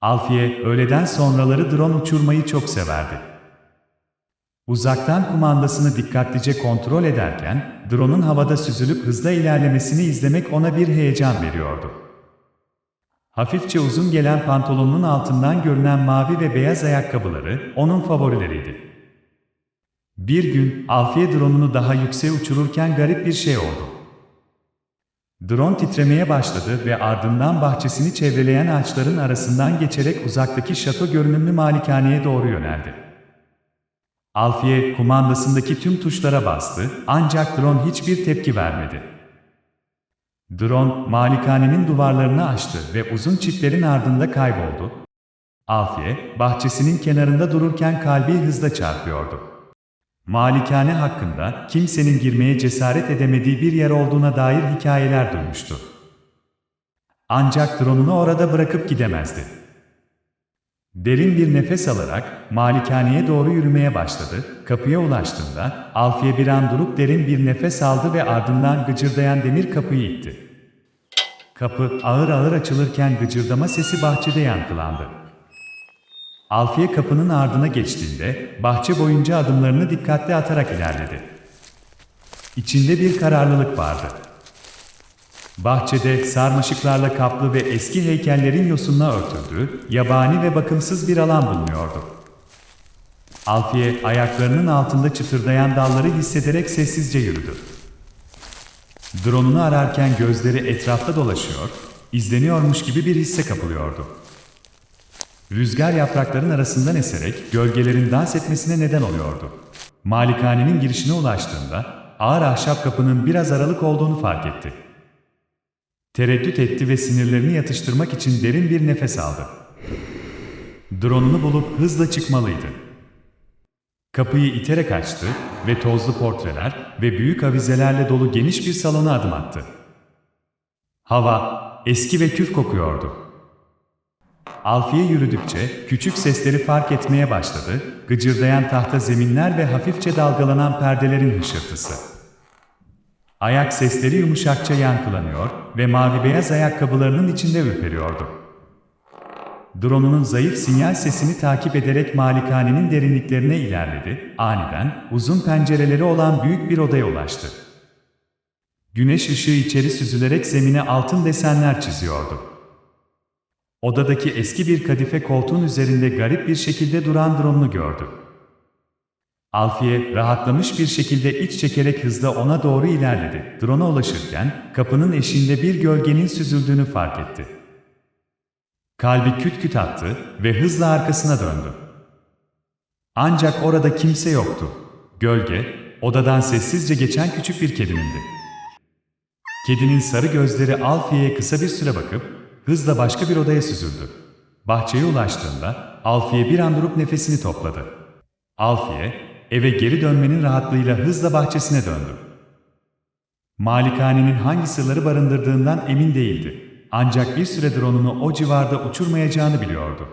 Alfiye, öğleden sonraları drone uçurmayı çok severdi. Uzaktan kumandasını dikkatlice kontrol ederken, drone'un havada süzülüp hızla ilerlemesini izlemek ona bir heyecan veriyordu. Hafifçe uzun gelen pantolonunun altından görünen mavi ve beyaz ayakkabıları onun favorileriydi. Bir gün Alfiye drone'unu daha yükseğe uçururken garip bir şey oldu. Drone titremeye başladı ve ardından bahçesini çevreleyen ağaçların arasından geçerek uzaktaki şato görünümlü malikaneye doğru yöneldi. Alfiye kumandasındaki tüm tuşlara bastı ancak drone hiçbir tepki vermedi. Drone malikanenin duvarlarını aştı ve uzun çitlerin ardında kayboldu. Alfiye bahçesinin kenarında dururken kalbi hızla çarpıyordu. Malikane hakkında kimsenin girmeye cesaret edemediği bir yer olduğuna dair hikayeler duymuştu. Ancak drone'unu orada bırakıp gidemezdi. Derin bir nefes alarak malikaneye doğru yürümeye başladı. Kapıya ulaştığında Alfiye bir an durup derin bir nefes aldı ve ardından gıcırdayan demir kapıyı itti. Kapı ağır ağır açılırken gıcırdama sesi bahçede yankılandı. Alfiye kapının ardına geçtiğinde bahçe boyunca adımlarını dikkatli atarak ilerledi. İçinde bir kararlılık vardı. Bahçede sarmaşıklarla kaplı ve eski heykellerin yosunla örtüldüğü, yabani ve bakımsız bir alan bulunuyordu. Alfiye ayaklarının altında çıtırdayan dalları hissederek sessizce yürüdü. Drone'unu ararken gözleri etrafta dolaşıyor, izleniyormuş gibi bir hisse kapılıyordu. Rüzgar yaprakların arasından eserek gölgelerin dans etmesine neden oluyordu. Malikanenin girişine ulaştığında ağır ahşap kapının biraz aralık olduğunu fark etti. Tereddüt etti ve sinirlerini yatıştırmak için derin bir nefes aldı. Drone'unu bulup hızla çıkmalıydı. Kapıyı iterek açtı ve tozlu portreler ve büyük avizelerle dolu geniş bir salona adım attı. Hava eski ve küf kokuyordu. Alfiye yürüdükçe küçük sesleri fark etmeye başladı, gıcırdayan tahta zeminler ve hafifçe dalgalanan perdelerin hışırtısı. Ayak sesleri yumuşakça yankılanıyor ve mavi beyaz ayakkabılarının içinde ürperiyordu. Drone'unun zayıf sinyal sesini takip ederek malikanenin derinliklerine ilerledi, aniden uzun pencereleri olan büyük bir odaya ulaştı. Güneş ışığı içeri süzülerek zemine altın desenler çiziyordu. Odadaki eski bir kadife koltuğun üzerinde garip bir şekilde duran drone'unu gördü. Alfiye rahatlamış bir şekilde iç çekerek hızla ona doğru ilerledi. Drone'a ulaşırken kapının eşiğinde bir gölgenin süzüldüğünü fark etti. Kalbi küt küt attı ve hızla arkasına döndü. Ancak orada kimse yoktu. Gölge, odadan sessizce geçen küçük bir kedinindi. Kedinin sarı gözleri Alfiye'ye kısa bir süre bakıp hızla başka bir odaya süzüldü. Bahçeye ulaştığında Alfiye bir an durup nefesini topladı. Alfiye, eve geri dönmenin rahatlığıyla hızla bahçesine döndü. Malikanenin hangi sırları barındırdığından emin değildi. Ancak bir süredir onunu o civarda uçurmayacağını biliyordu.